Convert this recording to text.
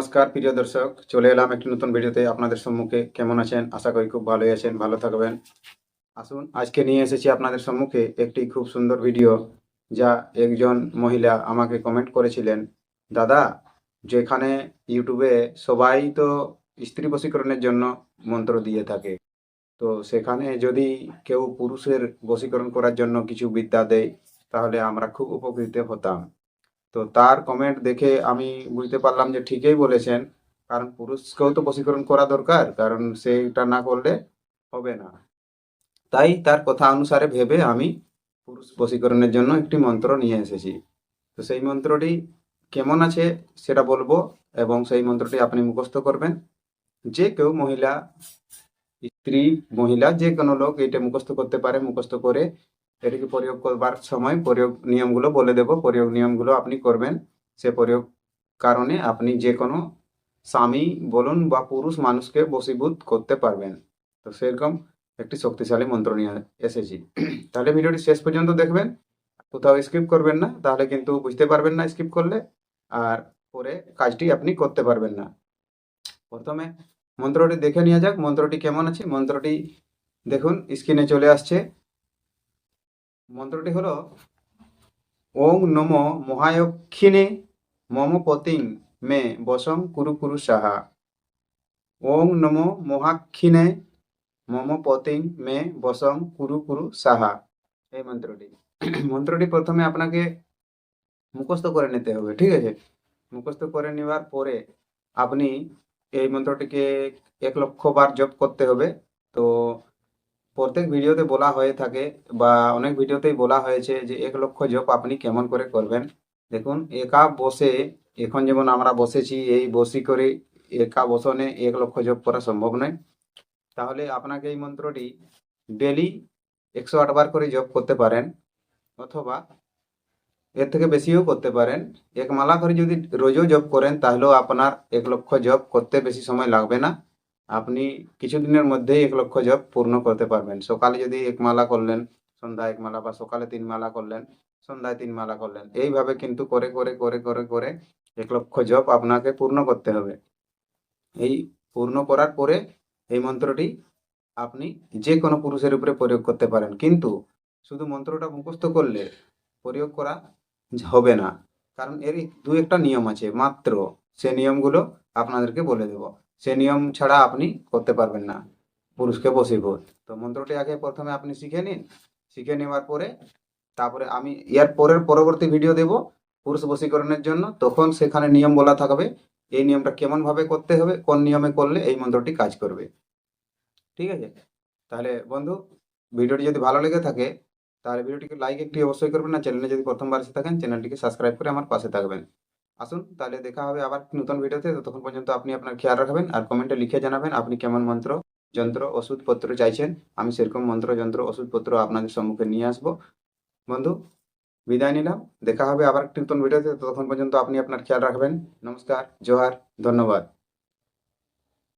নমস্কার, প্রিয় দর্শক। চলে এলাম একটি নতুন ভিডিওতে। আপনাদের সম্মুখে কেমন আছেন? আশা করি খুব ভালোই আছেন, ভালো থাকবেন। আসুন, আজকে নিয়ে এসেছি আপনাদের সম্মুখে একটি খুব সুন্দর ভিডিও, যা একজন মহিলা আমাকে কমেন্ট করেছিলেন। দাদা, যেখানে ইউটিউবে সবাই তো স্ত্রী বশীকরণের জন্য মন্ত্র দিয়ে থাকে, তো সেখানে যদি কেউ পুরুষের বশীকরণ করার জন্য কিছু বিদ্যা দেয়, তাহলে আমরা খুব উপকৃত হতাম। তো তার কমেন্ট দেখে আমি বুঝতে পারলাম যে ঠিকই বলেছেন, কারণ পুরুষকেও তো বশীকরণ করা দরকার, কারণ সেইটা না করলে হবে না। তাই তার কথা অনুসারে ভেবে আমি পুরুষ বশীকরণের জন্য একটি মন্ত্র নিয়ে এসেছি। তো সেই মন্ত্রটি কেমন আছে সেটা বলব এবং সেই মন্ত্রটি আপনি মুখস্থ করবেন। যে কেউ মহিলা, স্ত্রী, মহিলা, যে কোনো লোক এটা মুখস্থ করতে পারে, মুখস্থ করে এটাকে প্রয়োগ করবার সময় প্রয়োগ নিয়মগুলো বলে দেব। প্রয়োগ নিয়মগুলো আপনি করবেন। সে প্রয়োগ কারণে আপনি যে কোনো স্বামী বলুন বা পুরুষ মানুষকে বশীভূত করতে পারবেন। তো সেরকম একটি শক্তিশালী মন্ত্র নিয়ে এসেছি। তাহলে ভিডিওটি শেষ পর্যন্ত দেখবেন। কোথাও স্কিপ করবেন না, তাহলে কিন্তু বুঝতে পারবেন না স্কিপ করলে। আর পরে কাজটি আপনি করতে পারবেন না। প্রথমে মন্ত্রটি দেখে নেওয়া যাক। মন্ত্রটি কেমন আছে? মন্ত্রটি দেখুন স্ক্রিনে চলে আসছে। মন্ত্রটি হলো, ওং নম মহায়ক্ষিণে মম পতিং মে বসং কুরু কুরু সাহা। ওং নম মহাক্ষিণে মম পতিং মে বসং কুরু কুরু সাহা। এই মন্ত্রটি। মন্ত্রটি প্রথমে আপনাকে মুখস্থ করে নিতে হবে, ঠিক আছে? মুখস্থ করে নেওয়ার পরে আপনি এই মন্ত্রটিকে এক লক্ষ বার জপ করতে হবে। তো প্রত্যেক ভিডিওতে বলা হয়ে থাকে বা অনেক ভিডিওতেই বলা হয়েছে যে এক লক্ষ জপ আপনি কেমন করে করবেন। দেখুন, একা বসে, এখন যেমন আমরা বসেছি, এই বসি করে একা বসনে এক লক্ষ জপ করা সম্ভব নয়। তাহলে আপনাকে এই মন্ত্রটি ডেলি একশো আটবার করে জপ করতে পারেন অথবা এর থেকে বেশিও করতে পারেন। এক মালা করে যদি রোজও জব করেন, তাহলেও আপনার এক লক্ষ জব করতে বেশি সময় লাগবে না। আপনি কিছুদিনের মধ্যেই এক লক্ষ জপ পূর্ণ করতে পারবেন। সকালে যদি এক মালা করলেন, সন্ধ্যা এক মালা বা সকালে তিন মালা করলেন, সন্ধ্যায় তিন মালা করলেন, এইভাবে কিন্তু করে করে করে করে করে এক লক্ষ জপ আপনাকে পূর্ণ করতে হবে। এই পূর্ণ করার পরে এই মন্ত্রটি আপনি যে কোনো পুরুষের উপরে প্রয়োগ করতে পারেন। কিন্তু শুধু মন্ত্রটা মুখস্থ করলে প্রয়োগ করা হবে না। কারণ এর দু একটা নিয়ম আছে। মাত্র সে নিয়মগুলো আপনাদেরকে বলে দেব। সে নিয়ম ছাড়া আপনি করতে পারবেন না। পুরুষকে বসীভূত তো মন্ত্রটি আগে প্রথমে আপনি শিখে নিন। শিখে নেওয়ার পরে তারপরে আমি এর পরের পরবর্তী ভিডিও দেব পুরুষ বশীকরণের জন্য। তখন সেখানে নিয়ম বলা থাকবে, এই নিয়মটা কেমন ভাবে করতে হবে, কোন নিয়মে করলে এই মন্ত্রটি কাজ করবে। ঠিক আছে? তাহলে বন্ধু, ভিডিওটি যদি ভালো লেগে থাকে, তাহলে ভিডিওটিকে লাইক একটি অবশ্যই করবেন। না চ্যানেলে যদি প্রথমবার এসে থাকেন চ্যানেলটিকে সাবস্ক্রাইব করে আমার পাশে থাকবেন। আসুন, তাহলে দেখা হবে আবার নতুন ভিডিওতে। ততক্ষণ পর্যন্ত আপনি আপনার খেয়াল রাখবেন আর কমেন্টে লিখে জানাবেন আপনি কেমন মন্ত্র, যন্ত্র, ওষুধপত্র চাইছেন। আমি সেরকম মন্ত্র, যন্ত্র, ওষুধপত্র আপনাদের সম্মুখে নিয়ে আসব। বন্ধু, বিদায় নিলাম। দেখা হবে আবার একটি নতুন ভিডিওতে। ততক্ষণ পর্যন্ত আপনি আপনার খেয়াল রাখবেন। নমস্কার, জোহার, ধন্যবাদ।